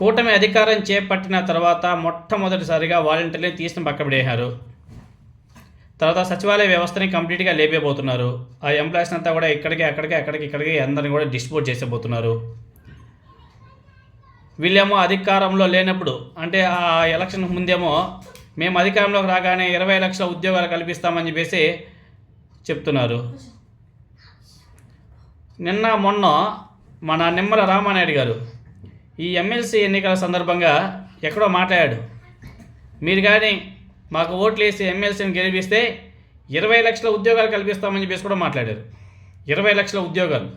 కూటమి అధికారం చేపట్టిన తర్వాత మొట్టమొదటిసారిగా వాలంటీర్ని తీసిన పక్కబడేశారు. తర్వాత సచివాలయ వ్యవస్థని కంప్లీట్గా లేపేయబోతున్నారు. ఆ ఎంప్లాయీస్ అంతా కూడా ఇక్కడికి అక్కడికి అక్కడికి ఇక్కడికి అందరిని కూడా డిస్ట్రిబ్యూట్ చేసేబోతున్నారు వీళ్ళేమో అధికారంలో లేనప్పుడు అంటే ఆ ఎలక్షన్ ముందేమో మేము అధికారంలోకి రాగానే ఇరవై లక్షల ఉద్యోగాలు కల్పిస్తామని చెప్పేసి చెప్తున్నారు. నిన్న మొన్న మన నిమ్మల రామానాయుడు గారు ఈ ఎమ్మెల్సీ ఎన్నికల సందర్భంగా ఎక్కడో మాట్లాడాడు. మీరు కానీ మాకు ఓట్లు వేసి ఎమ్మెల్సీని గెలిపిస్తే ఇరవై లక్షల ఉద్యోగాలు కల్పిస్తామని చెప్పేసి కూడా మాట్లాడారు. ఇరవై లక్షల ఉద్యోగాలు.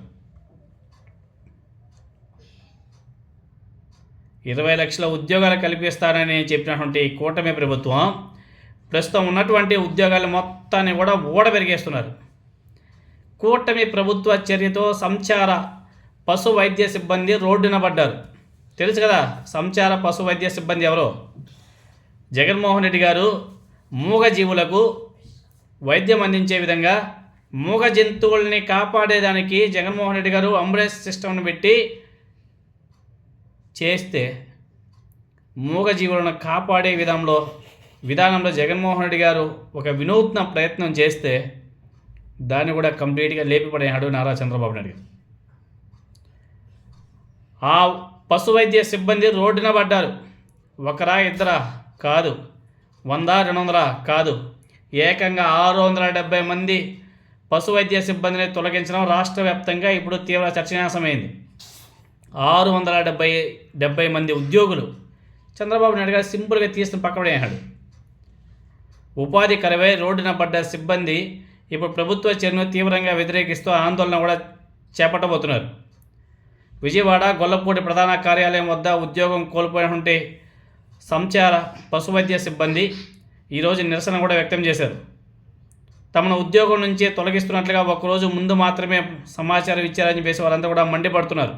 ఇరవై లక్షల ఉద్యోగాలు కల్పిస్తారని చెప్పినటువంటి ఈ కూటమి ప్రభుత్వం ప్రస్తుతం ఉన్నటువంటి ఉద్యోగాలు మొత్తాన్ని కూడా ఊడబెరిగేస్తున్నారు. కూటమి ప్రభుత్వ చర్యతో సంచార పశు వైద్య సిబ్బంది రోడ్డున పడ్డారు. తెలుసు కదా సంచార పశు వైద్య సిబ్బంది ఎవరో? జగన్మోహన్ రెడ్డి గారు మూగ జీవులకు వైద్యం అందించే విధంగా మూగ జంతువుల్ని కాపాడేదానికి జగన్మోహన్ రెడ్డి గారు అంబులెన్స్ సిస్టమ్ను పెట్టి చేస్తే మూగ జీవులను కాపాడే విధంలో విధానంలో జగన్మోహన్ రెడ్డి గారు ఒక వినూత్న ప్రయత్నం చేస్తే దాన్ని కూడా కంప్లీట్గా లేపిపడేనాడు నారా చంద్రబాబు నాయుడు గారు. ఆ పశు వైద్య సిబ్బంది రోడ్డున పడ్డారు. ఒకరా ఇద్దరా కాదు. వంద రెండు వందల కాదు. ఏకంగా ఆరు వందల డెబ్బై మంది పశు వైద్య సిబ్బందిని తొలగించడం రాష్ట్ర వ్యాప్తంగా ఇప్పుడు తీవ్ర చర్చనీయాంశమైంది. ఆరు వందల డెబ్బై డెబ్బై మంది ఉద్యోగులు చంద్రబాబు నాయుడు గారు సింపుల్గా తీసిన పక్కపడేశాడు ఉపాధి కరవై రోడ్డున పడ్డ సిబ్బంది ఇప్పుడు ప్రభుత్వ చర్యను తీవ్రంగా వ్యతిరేకిస్తూ ఆందోళన కూడా చేపట్టబోతున్నారు. విజయవాడ గొల్లపూడి ప్రధాన కార్యాలయం వద్ద ఉద్యోగం కోల్పోయినటువంటి సంచార పశువైద్య సిబ్బంది ఈరోజు నిరసన కూడా వ్యక్తం చేశారు. తమను ఉద్యోగం నుంచి తొలగిస్తున్నట్లుగా ఒకరోజు ముందు మాత్రమే సమాచారం ఇచ్చారని చెప్పేసి వారంతా కూడా మండిపడుతున్నారు.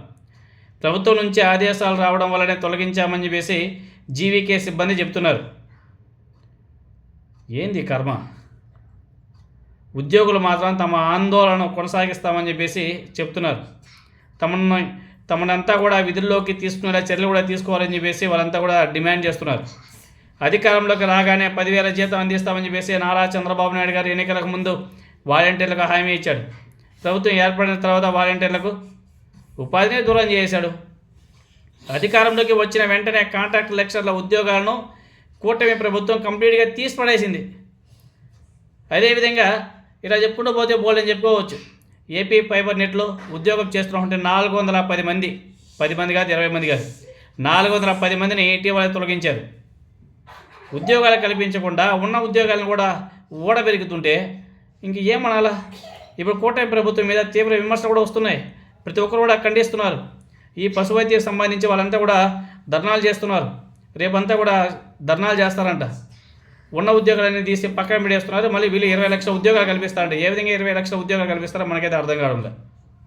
ప్రభుత్వం నుంచి ఆదేశాలు రావడం వల్లనే తొలగించామని చెప్పేసి జీవీకే సిబ్బంది చెప్తున్నారు ఏంది కర్మ? ఉద్యోగులు మాత్రం తమ ఆందోళన కొనసాగిస్తామని చెప్పేసి చెప్తున్నారు తమను తమనంతా కూడా విధుల్లోకి తీసుకునేలా చర్యలు కూడా తీసుకోవాలని చెప్పేసి వాళ్ళంతా కూడా డిమాండ్ చేస్తున్నారు. అధికారంలోకి రాగానే పదివేల జీతం అందిస్తామని చెప్పేసి నారా చంద్రబాబు నాయుడు గారు ఎన్నికలకు ముందు వాలంటీర్లకు హామీ ఇచ్చాడు. ప్రభుత్వం ఏర్పడిన తర్వాత వాలంటీర్లకు ఉపాధిని దూరం చేశాడు. అధికారంలోకి వచ్చిన వెంటనే కాంట్రాక్ట్ లెక్చర్ల ఉద్యోగాలను కూటమి ప్రభుత్వం కంప్లీట్గా తీసి పడేసింది అదేవిధంగా ఇలా చెప్పుకుంటూ పోతే బోల్డని చెప్పుకోవచ్చు. ఏపీ ఫైబర్ నెట్లో ఉద్యోగం చేస్తున్నటువంటి నాలుగు వందల పది మంది పది మంది కాదు ఇరవై మంది కాదు నాలుగు వందల పది మందిని ఇటీవల తొలగించారు. ఉద్యోగాలు కల్పించకుండా ఉన్న ఉద్యోగాలను కూడా ఊడబెరుగుతుంటే ఇంక ఏమనాలా? ఇప్పుడు కూటమి ప్రభుత్వం మీద తీవ్ర విమర్శలు కూడా వస్తున్నాయి. ప్రతి ఒక్కరు కూడా ఖండిస్తున్నారు. ఈ పశువైద్యకు సంబంధించి వాళ్ళంతా కూడా ధర్నాలు చేస్తున్నారు. రేపంతా కూడా ధర్నాలు చేస్తారంట. ఉన్న ఉద్యోగాలన్నీ తీసి పక్కన పెడేస్తున్నారు మళ్ళీ వీళ్ళు ఇరవై లక్షల ఉద్యోగాలు కల్పిస్తారంట ఏ విధంగా ఇరవై లక్షల ఉద్యోగాలు కల్పిస్తారో మనకైతే అర్థం కావడం లేదు